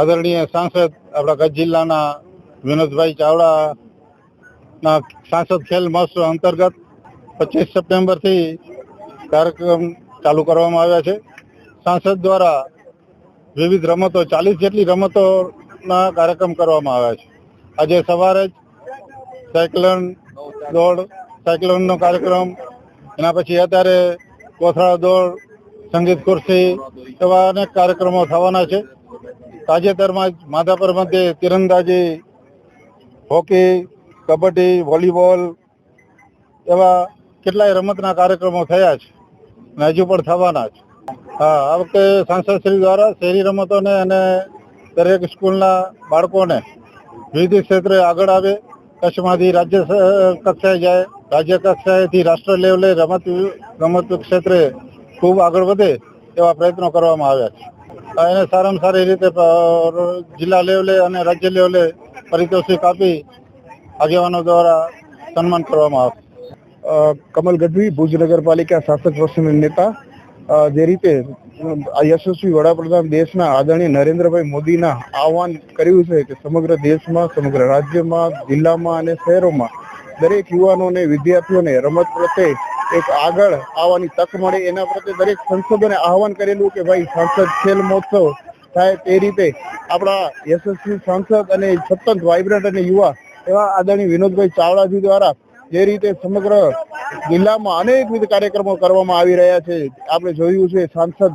આદરણીય સાંસદ આપણા કચ્છ જિલ્લાના વિનોદભાઈ ચાવડાના સાંસદ ખેલ મહોત્સવ અંતર્ગત પચીસ સપ્ટેમ્બરથી કાર્યક્રમ ચાલુ કરવામાં આવ્યા છે. સાંસદ દ્વારા વિવિધ રમતો, ચાલીસ જેટલી રમતોના કાર્યક્રમ કરવામાં આવ્યા છે. આજે સવારે જ સાયક્લોન દોડ, સાયક્લોનનો કાર્યક્રમ, એના પછી અત્યારે કોથળા દોડ, સંગીત ખુરશી એવા અનેક કાર્યક્રમો થવાના છે. તાજેતરમાં જ માધાપર મધ્યે તીરંદાજી, હોકી, કબડ્ડી, વોલીબોલ એવા કેટલાય રમતના કાર્યક્રમો થયા છે અને હજુ પણ થવાના છે. હા, આ વખતે સાંસદ શ્રી દ્વારા શહેરી રમતોને અને દરેક સ્કૂલના બાળકોને વિવિધ ક્ષેત્રે આગળ આવે, કચ્છમાંથી રાજ્ય કક્ષાએ જાય, રાજ્ય કક્ષાએથી રાષ્ટ્ર લેવલે રમત રમત ક્ષેત્રે ખૂબ આગળ વધે એવા પ્રયત્નો કરવામાં આવ્યા છે. એને સારામાં સારી રીતે જિલ્લા લેવલે અને રાજ્ય લેવલે પારિતોષિક આપી આગેવાનો દ્વારા સન્માન કરવામાં આવશે કમલ ગઢવી, ભુજ નગરપાલિકા શાસક પક્ષના નેતા જે રીતે યશસ્વી વડાપ્રધાન દેશના આદરણીય નરેન્દ્રભાઈ મોદીના આહવાન કર્યું છે કે સમગ્ર દેશમાં, સમગ્ર રાજ્યમાં, જિલ્લામાં અને શહેરોમાં દરેક યુવાનોને, વિદ્યાર્થીઓને રમત પ્રત્યે એક આગળ આવવાની તક મળે. એના પ્રત્યે દરેક સંસદોને આહવાન કરેલું કે ભાઈ સાંસદ ખેલ મહોત્સવ થાય તે રીતે આપણા યશસ્વી સાંસદ અને સતત વાઇબ્રન્ટ અને યુવા એવા આદરણીય વિનોદભાઈ ચાવડાજી દ્વારા જે રીતે સમગ્ર જિલ્લામાં અનેકવિધ કાર્યક્રમો કરવામાં આવી રહ્યા છે. આપણે જોયું છે સાંસદ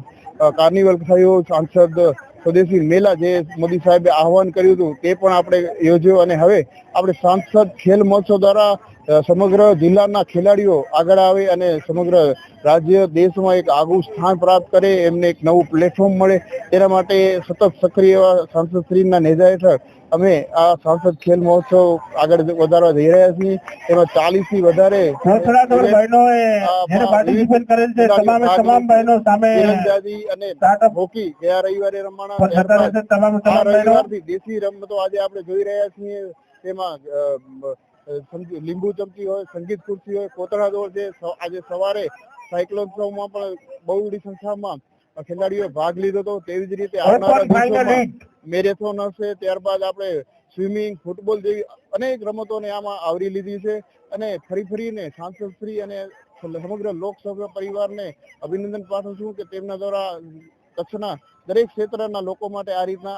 કાર્નિવલ થયો, સાંસદ સ્વદેશી મેલા જે મોદી સાહેબે આહવાન કર્યું હતું તે પણ આપણે યોજ્યો અને હવે આપણે સાંસદ ખેલ મહોત્સવ દ્વારા સમગ્ર જિલ્લાના ખેલાડીઓ આગળ આવે અને સમગ્ર રાજ્ય દેશમાં એક આગવું સ્થાન પ્રાપ્ત કરે એમને એક નવું પ્લેટફોર્મ મળે. તેના માટે સતત સક્રિય એવા સાંસદશ્રીના નેજા હેઠળ અમે આ સાંસદ ખેલ મહોત્સવ આગળ વધારવા જઈ રહ્યા છીએ. એમાં ચાલીસથી વધારે હોકી ગયા રવિવારે રમવાના દેશી રમતો આજે આપણે જોઈ રહ્યા છીએ. તેમાં લીંબુ ચમચી હોય સંગીત ખુરશી હોય કોતરા દોડ છે આજે સવારે સાયક્લોન પણ બહુ બધી સંખ્યામાં ખેલાડીઓ ભાગ લીધો હતો. તેવી જ રીતે આવનારા દિવસોમાં મેરેથોન હશે ત્યારબાદ આપણે સ્વિમિંગ ફૂટબોલ જેવી અનેક રમતોને આમાં આવરી લીધી છે અને ફરી ફરીને સાંસદશ્રી અને સમગ્ર લોકસભા પરિવારને અભિનંદન પાઠવું છું કે તેમના દ્વારા કચ્છના દરેક ક્ષેત્રના લોકો માટે આ રીતના